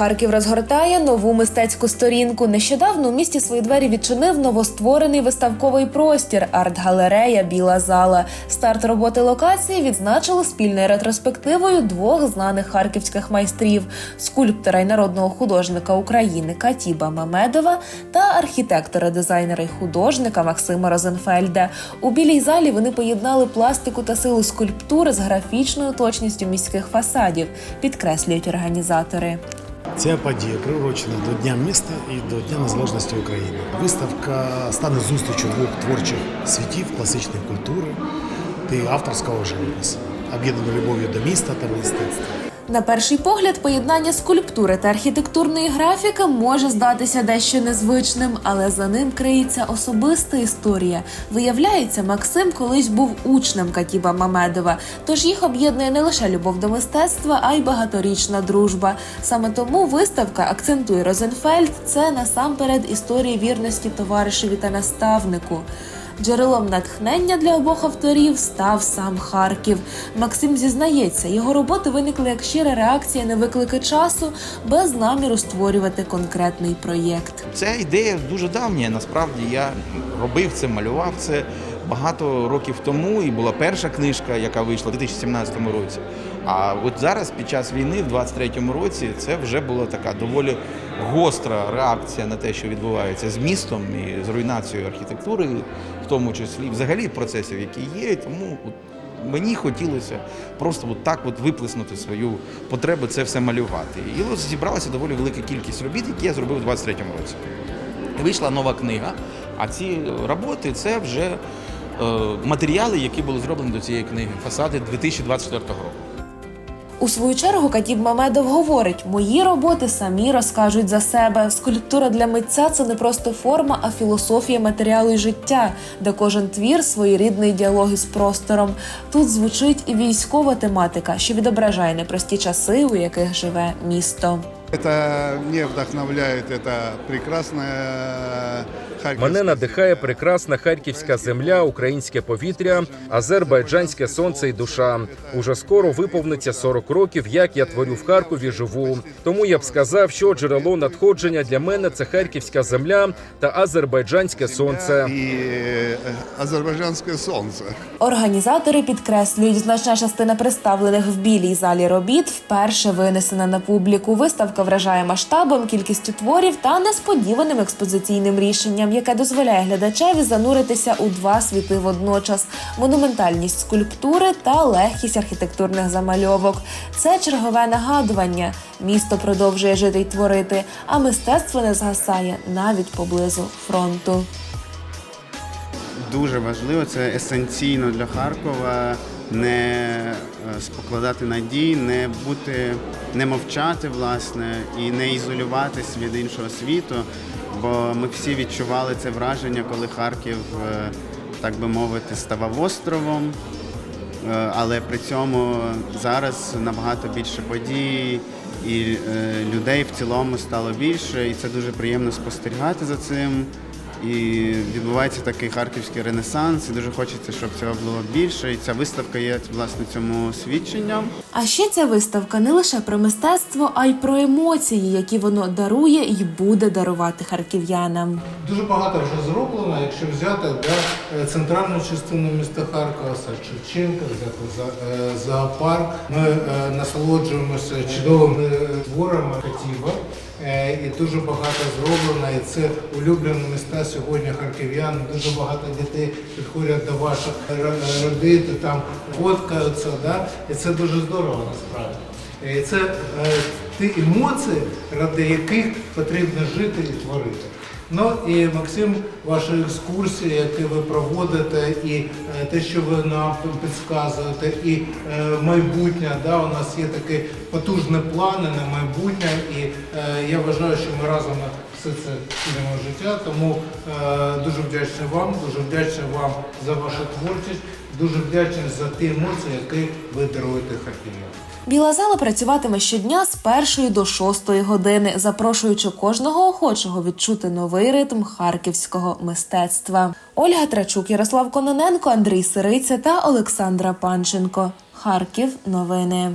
Харків розгортає нову мистецьку сторінку. Нещодавно у місті свої двері відчинив новостворений виставковий простір арт-галерея Біла зала. Старт роботи локації відзначили спільною ретроспективою двох знаних харківських майстрів скульптора і народного художника України Катіба Мамедова та архітектора, дизайнера і художника Максима Розенфельда. У білій залі вони поєднали пластику та силу скульптури з графічною точністю міських фасадів, підкреслюють організатори. Ця подія приурочена до Дня міста і до Дня Незалежності України. Виставка стане зустрічю двох творчих світів класичної культури та авторського живопису, об'єднаної любов'ю до міста та мистецтва. На перший погляд, поєднання скульптури та архітектурної графіки може здатися дещо незвичним, але за ним криється особиста історія. Виявляється, Максим колись був учнем Катіба Мамедова, тож їх об'єднує не лише любов до мистецтва, а й багаторічна дружба. Саме тому виставка акцентує Розенфельд це насамперед історія вірності товаришеві та наставнику. Джерелом натхнення для обох авторів став сам Харків. Максим зізнається, його роботи виникли як щира реакція на виклики часу, без наміру створювати конкретний проєкт. Ця ідея дуже давня. Насправді я робив це, малював це багато років тому, і була перша книжка, яка вийшла у 2017 році. А от зараз, під час війни, в 23-му році, це вже була така доволі гостра реакція на те, що відбувається з містом і з руйнацією архітектури, в тому числі, взагалі процесів, які є. Тому мені хотілося просто от так от виплеснути свою потребу це все малювати. І зібралася доволі велика кількість робіт, які я зробив у 23-му році. Вийшла нова книга, а ці роботи це вже матеріали, які були зроблені до цієї книги, фасади 2024 року. У свою чергу Катіб Мамедов говорить: мої роботи самі розкажуть за себе. Скульптура для митця це не просто форма, а філософія матеріалу і життя, де кожен твір своєрідний діалог із простором. Тут звучить і військова тематика, що відображає непрості часи, у яких живе місто. Это не вдохновляет, это прекрасная Харьковская Мене надихає земля. прекрасна харківська земля, українське повітря, азербайджанське сонце і душа. Уже скоро виповниться 40 років, як я творю в Харкові. Живу. Тому я б сказав, що джерело надходження для мене це харківська земля та азербайджанське сонце. И э, азербайджанское солнце. Організатори підкреслюють, значна частина представлених в білій залі робіт вперше винесена на публіку. Виставка вражає масштабом, кількістю творів та несподіваним експозиційним рішенням, яке дозволяє глядачеві зануритися у два світи водночас: монументальність скульптури та легкість архітектурних замальовок. Це чергове нагадування. Місто продовжує жити й творити, а мистецтво не згасає навіть поблизу фронту. Дуже важливо, це есенційно для Харкова не е, спокладати надій, не бути, не мовчати, власне, і не ізолюватись від іншого світу. Бо ми всі відчували це враження, коли Харків, е, так би мовити, ставав островом. Е, Але при цьому зараз набагато більше подій і людей в цілому стало більше, і це дуже приємно спостерігати за цим. І відбувається такий харківський ренесанс, і дуже хочеться, щоб цього було більше. І ця виставка є власне цьому свідченням. А ще ця виставка не лише про мистецтво, а й про емоції, які воно дарує і буде дарувати харків'янам. Дуже багато вже зроблено, якщо взяти да, е, центральну частину міста Харкова, Шевченка, взяти за, е, зоопарк. Ми е, насолоджуємося чудовими творами Катіва. І дуже багато зроблено, і це улюблені міста сьогодні харків'ян. Дуже багато дітей підходять до ваших ро- родин, там фоткаються, да? і це дуже здорово насправді. І це е, ті емоції, ради яких потрібно жити і творити. Ну і Максим, ваші екскурсії, які ви проводите, і е, те, що ви нам підказуєте, і е, майбутнє, да, у нас є такі потужні плани на майбутнє, і я вважаю, що ми разом все це в життя. Тому е, дуже вдячний вам, дуже вдячний вам за вашу творчість, дуже вдячний за ті емоції, які ви даруєте харків'янам. Біла зала працюватиме щодня з першої до шостої години, запрошуючи кожного охочого відчути новий ритм харківського мистецтва. Ольга Трачук, Ярослав Кононенко, Андрій Сириця та Олександра Панченко. Харків. Новини.